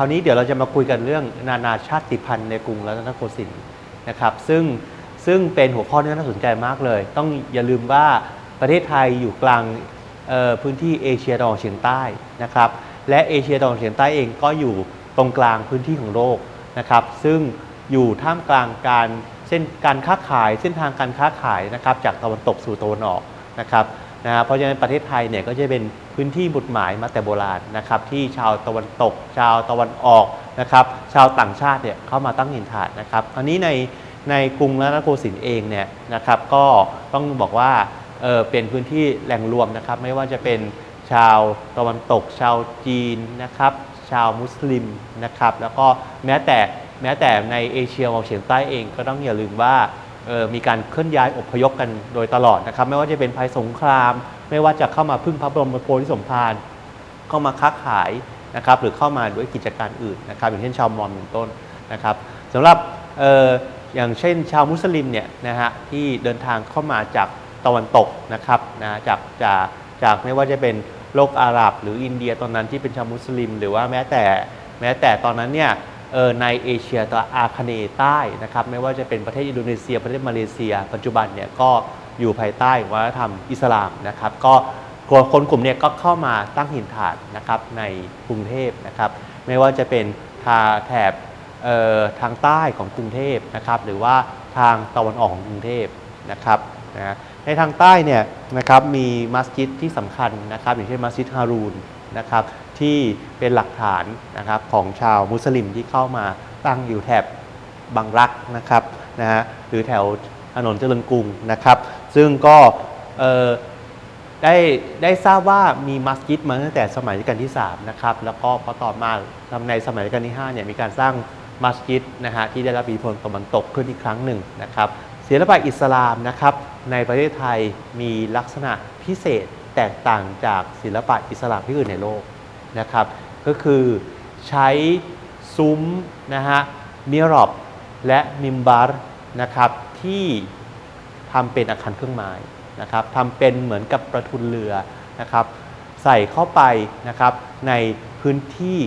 ราวนี้เดี๋ยวเราจะมาคุยกันเรื่องนานาชาติพันธุ์ในกรุงรัตนโกสินทร์นะครับซึ่งซึ่งเป็นหัวข้อที่น่าสนใจมากเลย ต้องอย่าลืมว่าประเทศไทยอยู่กลางพื้นที่เอเชียตะวันออกเฉียงใต้นะครับและเอเชียตะวันออกเฉียงใต้เองก็อยู่ตรงกลางพื้นที่ของโลกนะครับซึ่งอยู่ท่ามกลางการเส้นการค้าขายเส้นทางการค้าขายนะครับจากตะวันตกสู่ตะวันออกนะครับ นะเพราะฉะนั้นประเทศไทยเนี่ยก็จะเป็นพื้นที่บุตรหมายมาแต่โบราณนะครับที่ชาวตะวันตก ชาวตะวันออกนะครับชาวต่างชาติเนี่ยเข้ามาตั้งถิ่นฐานนะครับอันนี้ในในกรุงรัตนโกสินทร์เองเนี่ยนะครับก็ต้องบอกว่าเออเป็นพื้นที่แหล่งรวมนะครับไม่ว่าจะเป็นชาวตะวันตก ชาวจีนนะครับชาวมุสลิมนะครับแล้วก็แม้แต่แม้แต่ในเอเชียตะวันออกเฉียงใต้เองก็ต้องอย่าลืมว่า มีการเคลื่อนย้ายอพยพกันโดยตลอดนะครับ ไม่ว่าจะเป็นภัยสงคราม ไม่ว่าจะเข้ามาพึ่งพระบรมโพธิสมภารเข้ามาค้าขายนะครับ หรือเข้ามาด้วยกิจการอื่นนะครับ อย่างเช่นชาวมอญเป็นต้นนะครับสำหรับอออย่างเช่น ชาวมุสลิมเนี่ยนะฮะที่เดินทางเข้ามาจากตะวันตกนะครับนะจากจากจากไม่ว่าจะเป็นโลกอาหรับ หรืออินเดียตอนนั้นที่เป็นชาวมุสลิม หรือว่าแม้แต่แม้แต่ตอนนั้นเนี่ย ในเอเชียตะอาคเนย์ใต้นะครับไม่ว่าจะเป็นประเทศอินโดนีเซีย ประเทศมาเลเซีย ปัจจุบันเนี่ยก็อยู่ภายใต้วัฒนธรรมอิสลามนะครับก็คนกลุ่มเนี้ก็เข้ามาตั้งถิ่นฐานนะครับในกรุงเทพนะครับไม่ว่าจะเป็นทางแถบเอ่อทางใต้ของกรุงเทพนะครับหรือว่าทางตะวันออกของกรุงเทพนะครับนะในทางใต้เนี่ยนะครับมีมัสยิดที่สำคัญนะครับอย่างเช่นมัสยิดฮารูนนะครับ ที่เป็นหลักฐานนะครับของชาวมุสลิมที่เข้ามาตั้งอยู่แถบบางรักนะครับนะฮะหรือแถวถนนเจริญกรุงนะครับ ซึ่งก็ได้ได้ทราบว่ามีมัสยิดมาตั้งแต่สมัยรัชกาลที่3นะครับแล้วก็พอต่อมาในสมัยรัชกาลที่5เนี่ยมีการสร้างมัสยิดนะฮะที่ได้รับอิทธิพลตะวันตกขึ้นอีกครั้งหนึ่งนะครับศิลปะอิสลามนะครับในประเทศไทยมีลักษณะพิเศษแตกต่างจากศิลปะอิสลามที่อื่นในโลก นะครับ ก็คือใช้ซุ้มนะฮะมิรอบและมิมบาร์นะครับที่ทำเป็นอาคารเครื่องไม้นะครับทำเป็นเหมือนกับประทุนเรือนะครับ ใส่เข้าไปนะครับในพื้นที่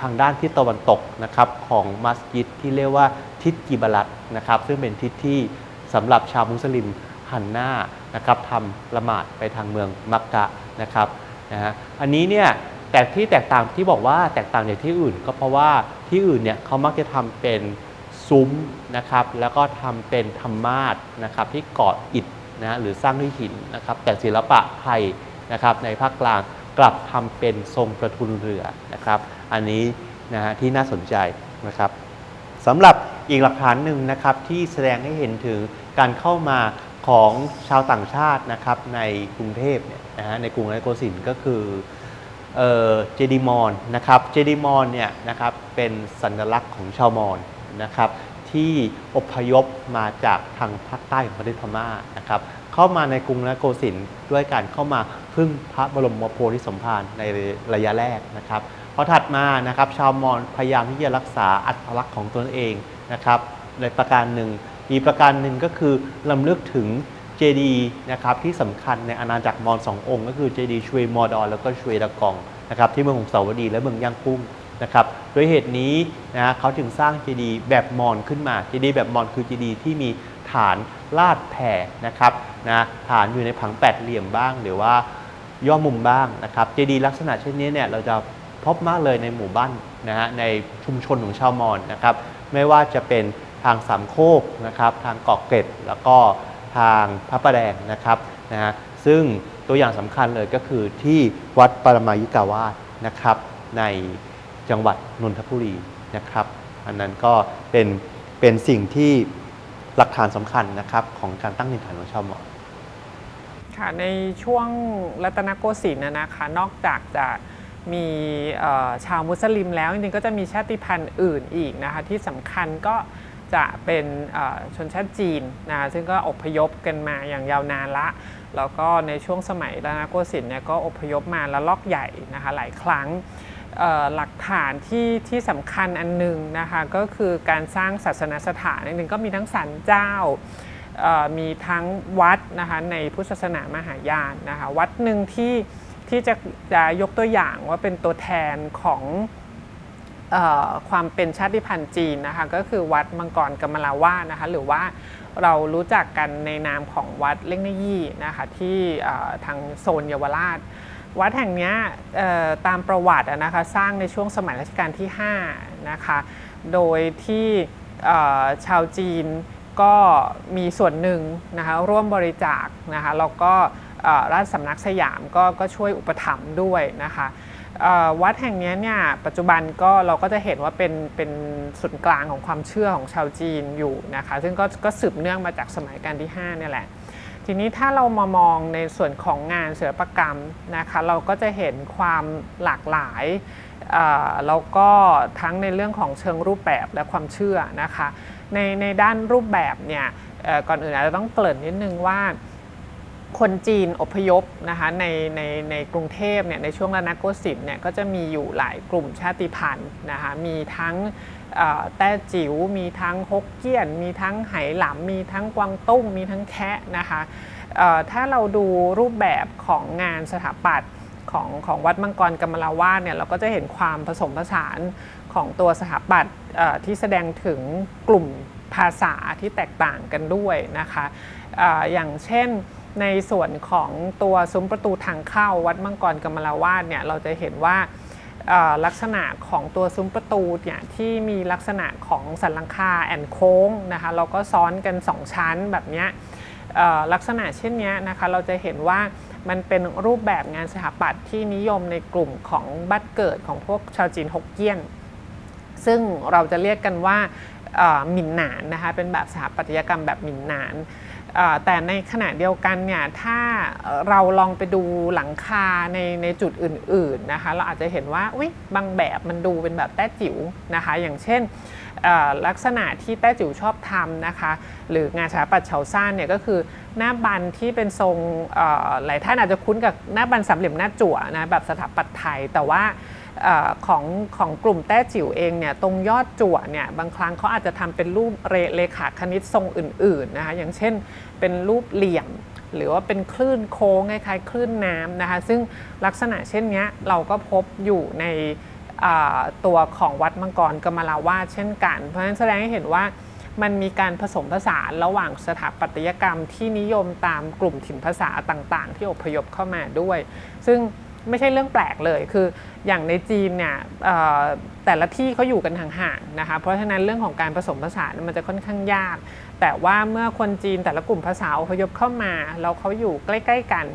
ทางด้านทิศตะวันตกนะครับของมัสยิดที่เรียกว่าทิศกิบลัตนะครับ ซึ่งเป็นทิศที่สำหรับชาวมุสลิมหันหน้านะครับทำละหมาดไปทางเมืองมักกะนะครับนะฮะอันนี้เนี่ย แต่ที่แตกต่างที่บอกว่าแตกต่างจากที่อื่น ก็เพราะว่าที่อื่นเนี่ยเขามักจะทำเป็นซุ้มนะครับแล้วก็ทำเป็นธรรมาสนะครับที่กาะอิฐนะหรือสร้างด้วยหินนะครับแต่ศิลปะไทยนะครับในภาคกลางกลับทำเป็นทรงประทุนเรือนะครับ อันนี้นะฮะที่น่าสนใจนะครับสำหรับอีกหลักฐานหนึ่งนะครับที่แสดงให้เห็นถึงการเข้ามาของชาวต่างชาตินะครับในกรุงเทพเนี่ยนะฮะในกรุงรัตนโกสินทร์ก็คือ เจดีมอนนะครับเจดีมอนเนี่ยนะครับเป็นสัญลักษณ์ของชาวมอญนะครับที่อพยพมาจากทางภาคใต้ของประเทศพม่านะครับเข้ามาในกรุงรัตนโกสินทร์ด้วยการเข้ามาพึ่งพระบรมโพธิสมภารในระยะแรกนะครับพอถัดมานะครับชาวมอญพยายามที่จะรักษาอัตลักษณ์ของตนเองนะครับในประการหนึ่งอีกประการหนึ่งก็คือลำลึกถึง เจดีย์นะครับที่สำคัญในอาณาจักรมอญสององค์ก็คือเจดีย์ชเวมอดอนแล้วก็ชเวดากองนะครับที่เมืองของสาวดีและเมืองย่างกุ้งนะครับโดยเหตุนี้นะเขาถึงสร้างเจดีย์แบบมอญขึ้นมาเจดีย์แบบมอญคือเจดีย์ที่มีฐานลาดแผ่นะครับนะฐานอยู่ในผังแปดเหลี่ยมบ้าง หรือว่าย่อมุมบ้างนะครับเจดีย์ลักษณะเช่นนี้เนี่ยเราจะพบมากเลยในหมู่บ้านนะฮะในชุมชนของชาวมอญนะครับไม่ว่าจะเป็นทางสามโคกนะครับทางเกาะเกร็ดแล้วก็ ทางพระประแดงนะครับนะฮะซึ่งตัวอย่างสำคัญเลยก็คือที่วัดปรมายิกาวาสนะครับในจังหวัดนนทบุรีนะครับอันนั้นก็เป็นเป็นสิ่งที่หลักฐานสำคัญนะครับของการตั้งถิ่นฐานของชาวมอญค่ะในช่วงรัตนโกสินทร์นะคะนอกจากจะมีชาวมุสลิมแล้วจริงๆก็จะมีชาติพันธุ์อื่นอีกนะคะที่สำคัญก็ จะเป็นชนชาติจีนนะซึ่งก็อพยพกันมาอย่างยาวนานละ แล้วก็ในช่วงสมัยรัตนโกสินทร์เนี่ยก็อพยพมาละลอกใหญ่นะคะหลายครั้งหลักฐานที่ที่สำคัญอันหนึ่งนะคะก็คือการสร้างศาสนสถานอันหนึ่งก็มีทั้งศาลเจ้ามีทั้งวัดนะคะในพุทธศาสนามหายานนะคะวัดหนึ่งที่ที่จะจะยกตัวอย่างว่าเป็นตัวแทนของ ความเป็นชาติพันธุ์จีนนะคะก็คือวัดมังกรกมลาว่านะคะหรือว่าเรารู้จักกันในนามของวัดเล่งเนยี่นะคะที่ทางโซนเยาวราช วัดแห่งนี้ตามประวัตินะคะสร้างในช่วงสมัยรัชกาลที่5นะคะโดยที่ชาวจีนก็มีส่วนหนึ่งนะคะร่วมบริจาคนะคะแล้วก็ราชสำนักสยามก็ก็ช่วยอุปถัมภ์ด้วยนะคะ วัดแห่งนี้เนี่ยปัจจุบันก็เราก็จะเห็นว่าเป็นเป็นศูนย์กลางของความเชื่อของชาวจีนอยู่นะคะซึ่งก็ก็สืบเนื่องมาจากสมัยการที่5เนี่ยแหละทีนี้ถ้าเรามามองในส่วนของงานศิลปกรรมนะคะเราก็จะเห็นความหลากหลายแล้วก็ทั้งในเรื่องของเชิงรูปแบบและความเชื่อนะคะในในด้านรูปแบบเนี่ยก่อนอื่นอาจจะต้องเกริ่นนิดนึงว่า คนจีนอพยพนะคะในในในกรุงเทพเนี่ยในช่วงรัตนโกสินทร์เนี่ยก็จะมีอยู่หลายกลุ่มชาติพันธุ์นะคะมีทั้งแต้จิ๋วมีทั้งฮกเกี้ยน มีทั้งไหหลำมีทั้งกวางตุ้ง มีทั้งแคะนะคะถ้าเราดูรูปแบบของงานสถาปัตย์ของของวัดมังกรกำมะลาวาเนี่ยเราก็จะเห็นความผสมผสานของตัวสถาปัตย์ที่แสดงถึงกลุ่มภาษาที่แตกต่างกันด้วยนะคะออย่างเช่น ในส่วนของตัวซุ้มประตูทางเข้าวัดมังกรกำมลาวาดเนี่ยเราจะเห็นว่าลักษณะของตัวซุ้มประตูเนี่ยที่มีลักษณะของสันหลังคาแอนโค้งนะคะเราก็ซ้อนกัน 2 ชั้นแบบนี้ลักษณะเช่นนี้นะคะเราจะเห็นว่ามันเป็นรูปแบบงานสถาปัตย์ที่นิยมในกลุ่มของบ้านเกิดของพวกชาวจีนฮกเกี้ยน ซึ่งเราจะเรียกกันว่าหมิ่นหนานนะคะเป็นแบบสถาปัตยกรรมแบบหมิ่นหนาน แต่ในขณะเดียวกันเนี่ยถ้าเราลองไปดูหลังคาในในจุดอื่นๆนะคะเราอาจจะเห็นว่าอุ๊ยบางแบบมันดูเป็นแบบแต้จิ๋วนะคะ อย่างเช่นลักษณะที่แต้จิ๋วชอบทำนะคะ หรืองานสถาปัตย์เฉาซ่านเนี่ยก็คือหน้าบันที่เป็นทรงหลายท่านอาจจะคุ้นกับหน้าบันสามเหลี่ยมหน้าจั่วนะแบบสถาปัตย์ไทยแต่ว่า อของของกลุ่มแต้จิ๋วเองเนี่ยตรงยอดจั่วเนี่ยบางครั้งเขาอาจจะทำเป็นรูปเรเลขาคณิตทรงอื่นๆนะคะอย่างเช่นเป็นรูปเหลี่ยม หรือว่าเป็นคลื่นโค้งคล้ายๆคลื่นน้ำนะคะซึ่งลักษณะเช่นนี้เราก็พบอยู่ในตัวของวัดมังกรกำมะลาวาเช่นกัน เพราะฉะนั้นแสดงให้เห็นว่ามันมีการผสมผสานระหว่างสถาปัตยกรรมที่นิยมตามกลุ่มถิ่นภาษาต่างๆ ที่อพยพเข้ามาด้วย ซึ่ง ไม่ใช่เรื่องแปลกเลย คืออย่างในจีนเนี่ยแต่ละที่เขาอยู่กันห่างๆนะคะ เพราะฉะนั้นเรื่องของการผสมผสานมันจะค่อนข้างยาก แต่ว่าเมื่อคนจีนแต่ละกลุ่มภาษาอพยพเข้ามาแล้วเขาอยู่ใกล้ ๆ กัน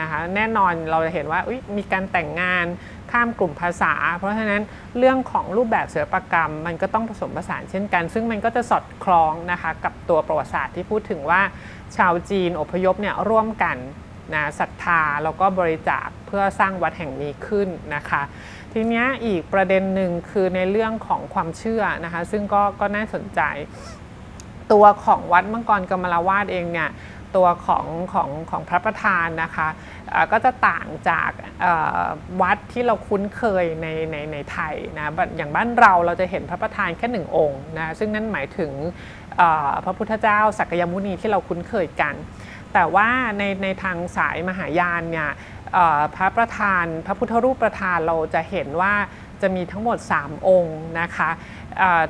นะคะแน่นอนเราจะเห็นว่ามีการแต่งงานข้ามกลุ่มภาษา เพราะฉะนั้นเรื่องของรูปแบบศิลปกรรม มันก็ต้องผสมผสานเช่นกัน ซึ่งมันก็จะสอดคล้องนะคะกับตัวประวัติศาสตร์ที่พูดถึงว่าชาวจีนอพยพเนี่ยร่วมกัน นะศรัทธาแล้วก็บริจาคเพื่อสร้างวัดแห่งนี้ขึ้นนะคะ ทีนี้อีกประเด็นหนึ่งคือในเรื่องของความเชื่อนะคะ ซึ่งก็ก็น่าสนใจ ตัวของวัดมังกรกำมลาวาดเองเนี่ยตัวของของของพระประธานนะคะก็จะต่างจากวัดที่เราคุ้นเคยในในในไทยนะแบบอย่างบ้านเราเราจะเห็นพระประธานแค่หนึ่งองค์นะซึ่งนั่นหมายถึงพระพุทธเจ้าสักยมุนีที่เราคุ้นเคยกัน แต่ว่าในในทางสายมหายานเนี่ยพระประธานพระพุทธรูปประธานเราจะเห็นว่าจะมีทั้งหมด 3 องค์นะคะ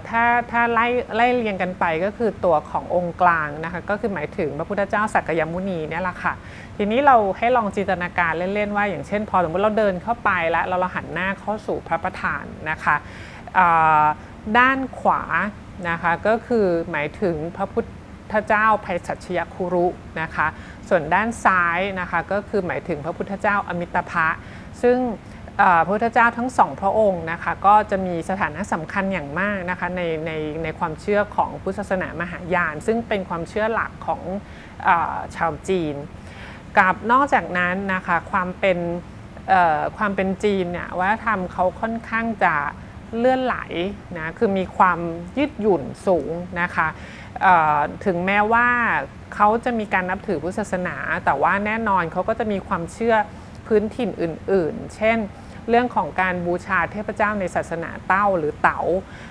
ถ้าถ้าไล่ไล่เรียงกันไปก็คือตัวขององค์กลางนะคะก็คือหมายถึงพระพุทธเจ้าสักยมุนีเนี่ยแหละค่ะ ทีนี้เราให้ลองจินตนาการเล่นๆว่า อย่างเช่น พอสมมติเราเดินเข้าไปแล้วเราหันหน้าเข้าสู่พระประธานนะคะด้านขวานะคะก็คือหมายถึงพระพุทธ พระเจ้าภัยสัชยคุรุนะคะ ส่วนด้านซ้ายนะคะก็คือหมายถึงพระพุทธเจ้าอมิตภะซึ่งพระพุทธเจ้าทั้งสองพระองค์นะคะก็จะมีสถานะสำคัญอย่างมากนะคะในในในความเชื่อของพุทธศาสนามหายาน ซึ่งเป็นความเชื่อหลักของอชาวจีน กับนอกจากนั้นนะคะความเป็นความเป็นจีนเนี่ยวัฒนธรรมเขาค่อนข้างจะ เลื่อนไหลนะคือมีความยืดหยุ่นสูงนะคะถึงแม้ว่าเขาจะมีการนับถือพุทธศาสนา แต่ว่าแน่นอนเขาก็จะมีความเชื่อพื้นถิ่นอื่น ๆ เช่น เรื่องของการบูชาเทพเจ้าในศาสนาเต้าหรือเต๋า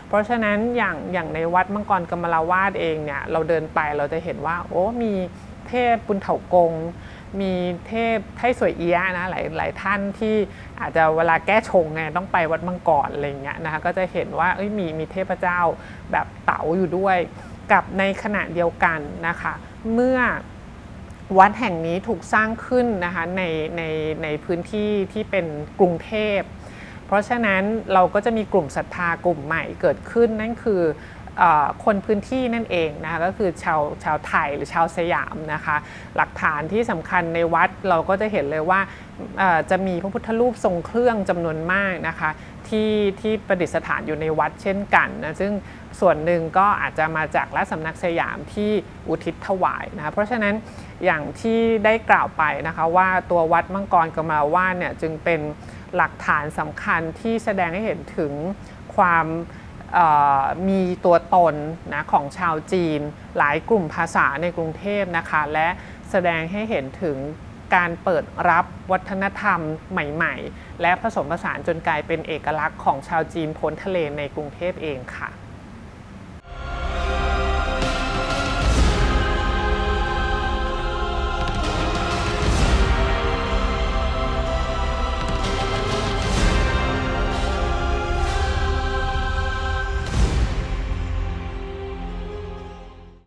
เพราะฉะนั้นอย่างอย่างในวัดมังกรกำมะลาวาดเองเนี่ยเราเดินไปเราจะเห็นว่าโอ้มีเทพบุญเถากง มีเทพไทสวยเอียนะหลายหลายท่านที่อาจจะเวลาแก้ชงไงต้องไปวัดมังกรอะไรอย่างเงี้ยนะคะก็จะเห็นว่าเอ้ยมีมีเทพเจ้าแบบเต๋าอยู่ด้วย กับในขณะเดียวกันนะคะเมื่อวัดแห่งนี้ถูกสร้างขึ้นนะคะในในในพื้นที่ที่เป็นกรุงเทพ เพราะฉะนั้นเราก็จะมีกลุ่มศรัทธากลุ่มใหม่เกิดขึ้นนั่นคือ คนพื้นที่นั่นเองนะคะก็คือชาวชาวไทยหรือชาวสยามนะคะหลักฐานที่สำคัญในวัดเราก็จะเห็นเลยว่าจะมีพระพุทธรูปทรงเครื่องจำนวนมากนะคะที่ที่ประดิษฐานอยู่ในวัดเช่นกันนะซึ่งส่วนหนึ่งก็อาจจะมาจากราชสำนักสยามที่อุทิศถวายนะคะเพราะฉะนั้นอย่างที่ได้กล่าวไปนะคะว่าตัววัดมังกรกมาวาดเนี่ยจึงเป็นหลักฐานสำคัญที่แสดงให้เห็นถึงความ มีตัวตนนะของชาวจีน หลายกลุ่มภาษาในกรุงเทพนะคะ และแสดงให้เห็นถึงการเปิดรับวัฒนธรรมใหม่ ๆ และผสมผสานจนกลายเป็นเอกลักษณ์ของชาวจีนพ้นทะเลในกรุงเทพเองค่ะ